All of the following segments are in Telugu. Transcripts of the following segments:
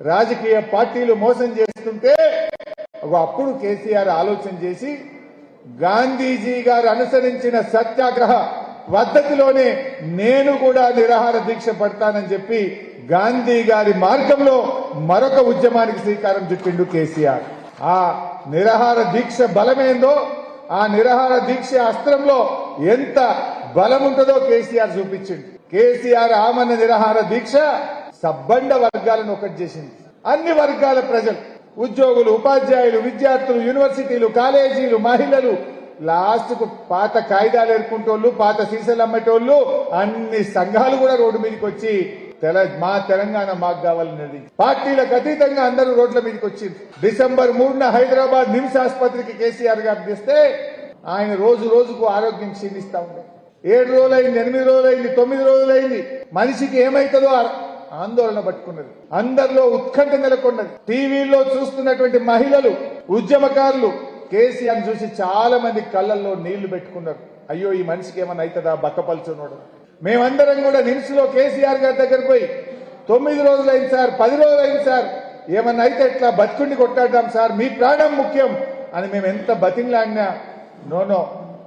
రాజకీయ పార్టీలు మోసం చేస్తుంటే ఒక అప్పుడు కేసీఆర్ ఆలోచన చేసి గాంధీజీ గారు అనుసరించిన సత్యాగ్రహ పద్ధతిలోనే నేను కూడా నిరాహార దీక్ష పడతానని చెప్పి గాంధీ గారి మార్గంలో మరొక ఉద్యమానికి శ్రీకారం చుట్టిండు కేసీఆర్. ఆ నిరాహార దీక్ష బలమేందో ఆ నిరాహార దీక్ష అస్త్రంలో ఎంత బలం ఉంటుందో కేసీఆర్ చూపించింది కేసీఆర్ ఆమన్న నిరాహార దీక్ష సబ్బండ వర్గాలను ఒకటి చేసింది. అన్ని వర్గాల ప్రజలు ఉద్యోగులు ఉపాధ్యాయులు విద్యార్థులు యూనివర్సిటీలు కాలేజీలు మహిళలు లాస్ట్కు పాత కాయిదాలు ఎరుకుంటోళ్ళు పాత సీసాలు అమ్మేటోళ్ళు అన్ని సంఘాలు కూడా రోడ్డు మీదకి వచ్చి తెల మా తెలంగాణ మాకు కావాలని పార్టీలకు అతీతంగా అందరూ రోడ్ల మీదకి వచ్చింది డిసెంబర్ మూడున హైదరాబాద్ నిమ్స్ ఆసుపత్రికి కేసీఆర్ గారు తెస్తే ఆయన రోజు రోజుకు ఆరోగ్యం క్షీణిస్తా ఉంది ఏడు రోజులైంది ఎనిమిది రోజులైంది తొమ్మిది రోజులైంది. మనిషికి ఏమైతుందో ఆందోళన పట్టుకున్నది. అందరిలో ఉత్కంఠ నెలకొన్నది. టీవీలో చూస్తున్నటువంటి మహిళలు ఉద్యమకారులు కేసీఆర్ చూసి చాలా మంది కళ్ళల్లో నీళ్ళు పెట్టుకున్నారు. అయ్యో ఈ మనిషికి ఏమన్నా అవుతుందా బక్కపలుచున్నాడు మేమందరం కూడా నిమ్స్ కేసీఆర్ గారి దగ్గర పోయి తొమ్మిది రోజులైంది సార్ పది రోజులైంది సార్ ఏమన్నా అయితే ఎట్లా బతుకుండి కొట్టాడాం సార్ మీ ప్రాణం ముఖ్యం అని మేము ఎంత బతిన్లాడినా నోనో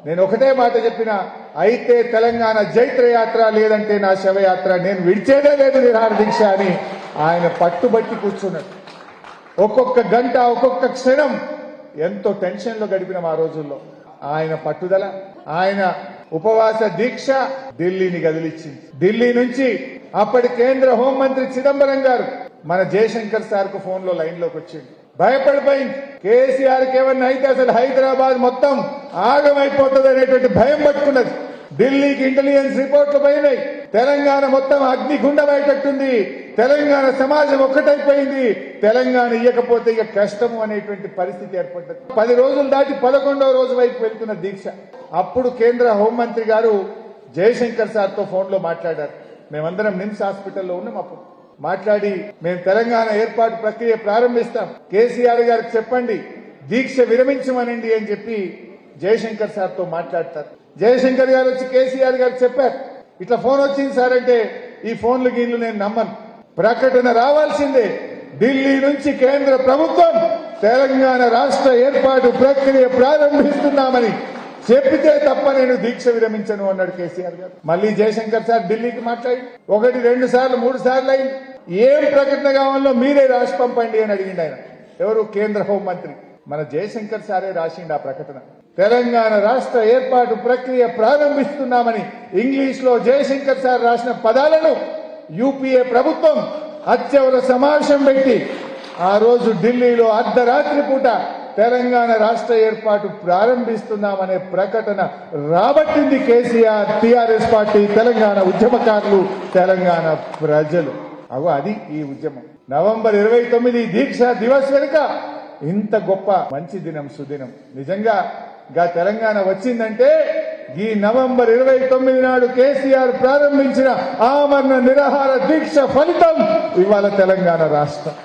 నేను ఒకటే మాట చెప్పిన అయితే తెలంగాణ జైత్ర యాత్ర లేదంటే నా శవయాత్ర నేను విడిచేదే లేదు నిరాహార దీక్ష అని ఆయన పట్టుబట్టి కూర్చున్నాడు ఒక్కొక్క గంట ఒక్కొక్క క్షణం ఎంతో టెన్షన్లో గడిపిన ఆ రోజుల్లో. ఆయన పట్టుదల ఆయన ఉపవాస దీక్ష ఢిల్లీని కదిలిచ్చింది ఢిల్లీ నుంచి అప్పటి కేంద్ర హోంమంత్రి చిదంబరం గారు మన జయశంకర్ సార్కు ఫోన్లో లైన్లోకి వచ్చింది. భయపడిపోయింది. కేసీఆర్ ఏమన్నా అయితే అసలు హైదరాబాద్ మొత్తం ఆగమైపోతుంది అనేటువంటి భయం పట్టుకున్నది. ఢిల్లీకి ఇంటెలిజెన్స్ రిపోర్ట్లు పోయినాయి. తెలంగాణ మొత్తం అగ్నిగుండమయ్యేటట్టుంది తెలంగాణ సమాజం ఒక్కటైపోయింది. తెలంగాణ ఇయ్యకపోతే ఇక కష్టము అనేటువంటి పరిస్థితి ఏర్పడ్డది. పది రోజులు దాటి పదకొండవ రోజు వైపు వెళ్తున్న దీక్ష. అప్పుడు కేంద్ర హోంమంత్రి గారు జయశంకర్ సార్తో ఫోన్లో మాట్లాడారు. మేమందరం నిమ్స్ హాస్పిటల్లో ఉన్నాం అప్పుడు. మాట్లాడి మేము తెలంగాణ ఏర్పాటు ప్రక్రియ ప్రారంభిస్తాం. కేసీఆర్ గారికి చెప్పండి దీక్ష విరమించమనండి అని చెప్పి జయశంకర్ సార్తో మాట్లాడతారు. జయశంకర్ గారు వచ్చి కేసీఆర్ గారు చెప్పారు. ఇట్లా ఫోన్ వచ్చింది సార్ అంటే ఈ ఫోన్లు గీన్లు నేను నమ్మను. ప్రకటన రావాల్సిందే. ఢిల్లీ నుంచి కేంద్ర ప్రభుత్వం తెలంగాణ రాష్ట్ర ఏర్పాటు ప్రక్రియ ప్రారంభిస్తున్నామని చెప్పితే తప్ప నేను దీక్ష విరమించను అన్నాడు కేసీఆర్ గారు. మళ్ళీ జయశంకర్ సార్ ఢిల్లీకి మాట్లాడి ఒకటి రెండు సార్లు మూడు సార్లు అయింది. ఏం ప్రకటన కావాలో మీరే రాసి పంపండి అని అడిగిండు ఆయన. ఎవరు? కేంద్ర హోంమంత్రి మన జయశంకర్ సారే రాసిండు ఆ ప్రకటన. తెలంగాణ రాష్ట్ర ఏర్పాటు ప్రక్రియ ప్రారంభిస్తున్నామని ఇంగ్లీష్లో జయశంకర్ సార్ రాసిన పదాలను యూపీఏ ప్రభుత్వం అత్యవర సమావేశం పెట్టి ఆ రోజు ఢిల్లీలో అర్ధరాత్రి పూట తెలంగాణ రాష్ట్ర ఏర్పాటు ప్రారంభిస్తున్నామనే ప్రకటన రాబట్టింది కేసీఆర్ టీఆర్ఎస్ పార్టీ తెలంగాణ ఉద్యమకారులు తెలంగాణ ప్రజలు. అవు అది ఈ ఉద్యమం. నవంబర్ ఇరవై తొమ్మిది దీక్ష దివస్ వెనుక ఇంత గొప్ప మంచి దినం సుదినం. నిజంగా గా తెలంగాణ వచ్చిందంటే ఈ నవంబర్ ఇరవై తొమ్మిది నాడు కేసీఆర్ ప్రారంభించిన ఆమరణ నిరాహార దీక్ష ఫలితం ఇవాళ తెలంగాణ రాష్ట్రం.